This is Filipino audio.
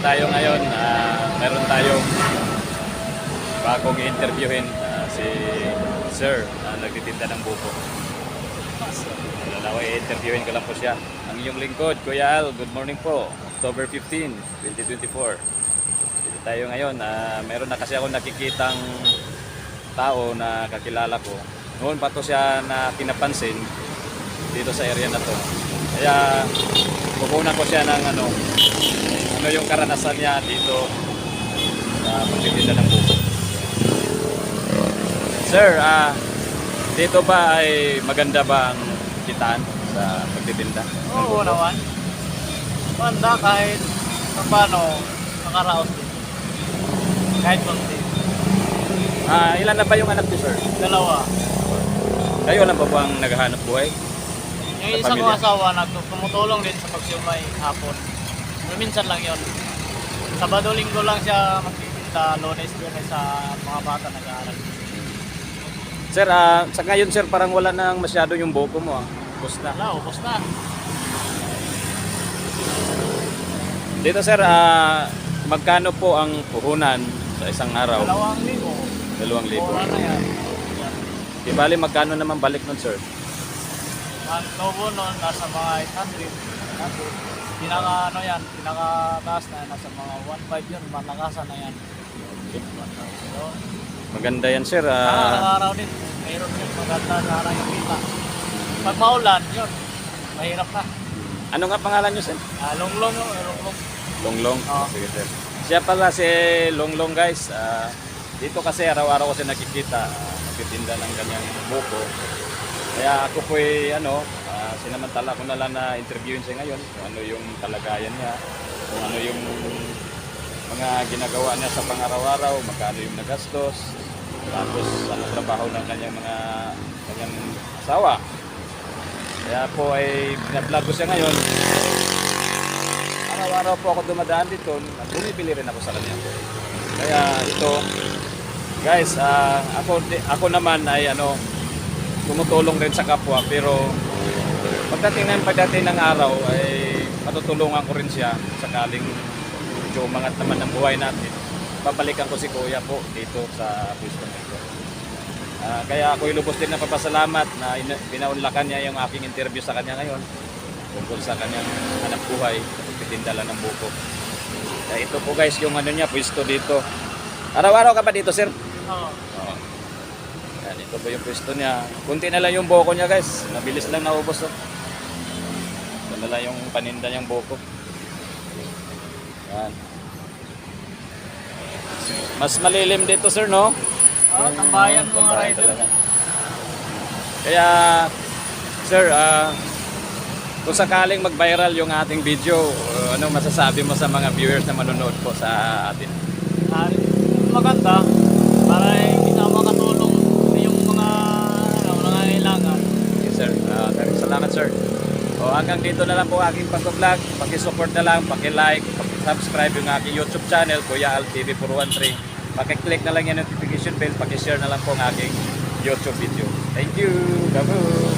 tayo ngayon. Ah, meron tayong bagong interviewin ah, si Sir na nagtitinda ng buko. Dalawa i-interviewin ko lang po siya. Ang iyong lingkod, Kuya Al, good morning po. October 15, 2024. Dito tayo ngayon. Ah, meron na kasi ako nakikitang tao na kakilala ko. Noon pa to siya na pinapansin dito sa area na to. Kaya kukunan ko siya ng ano, ano yung karanasan niya dito sa pagtitinda ng buko. Sir, ah, dito ba ay maganda ba ang kitaan sa pagtitinda? Oo naman. Manda kahit paano nakaraos din. Kahit konti. Ah, ilan na ba yung anak niyo, sir? Dalawa. Kayo lang ba po ang naghahanap buhay? Yung Sa isang asawa nagtumutulong din sa pagsiumay hapon. Minsan lang yon. Sabado linggo lang siya magtitinda, lunes, biyernes sa mga bata nag-aaral. Sir, ah, sa ngayon sir, parang wala nang masyado yung buko mo. Ah. Tapos na. Wala, ubos na. Dito sir, ah, magkano po ang puhunan sa isang araw? Dalawang libo. Dalawang libo. Wala na yan. Yan. Di bali, magkano naman balik nun sir? Ang lobo nun, nasa mga 800. 800. Pinaka ano yan, pinaka taas na yan, nasa mga 1.5 yun, malakasan na yan. So, Maganda yan sir. ah, Ah, araw-araw din, mayroon yun, maganda na araw yung kita. Pag maulan, yun, mahirap na. ano nga pangalan nyo sir? Ah, longlong yun, longlong. Longlong. Oo. Sige sir. Siya pala si Longlong guys. Ah, dito kasi araw-araw ko siya nakikita. Uh, nagtitinda ng kanyang buko. Kaya ako po ano, ah, sinamantala ko na lang na interviewin siya ngayon. Kung ano yung kalagayan niya. Kung ano yung mga ginagawa niya sa pang-araw-araw. Magkano yung nagastos. Tapos ano trabaho ng kanyang mga kanyang asawa. Kaya po ay binablog ko siya ngayon. Araw-araw po ako dumadaan dito at bumibili rin ako sa kanya. Kaya ito, guys, ah, ako, ako naman ay ano, tumutulong rin sa kapwa pero pagdating ng pagdating ng araw ay matutulungan ko rin siya sakaling medyo umangat naman ng buhay natin. Babalikan ko si Kuya po dito sa pwesto nito. Ah, kaya ako lubos din na papasalamat na ina- pinaunlakan niya yung aking interview sa kanya ngayon tungkol sa kanyang hanap buhay pagtitindala ng buko. Kaya ito po guys yung ano niya, pwesto dito. Araw-araw ka ba dito sir? Oo. Oo. Yan, ito po yung pwesto niya. Kunti na lang yung buko niya guys. Mabilis lang naubos. Oh. Ito na lang yung paninda niyang buko. Yan. Mas malilim dito sir no? Ah, tambayan mga rider. talaga. Kaya, sir, ah, kung sakaling mag-viral yung ating video, uh, ano masasabi mo sa mga viewers na manonood po sa atin? Ah, maganda para hanggang dito na lang po aking pag-vlog. Paki-support na lang, paki-like, paki-subscribe yung aking YouTube channel, Kuya Al TV 413. Paki-click na lang yung notification bell, paki-share na lang po ang aking YouTube video. Thank you. Babu.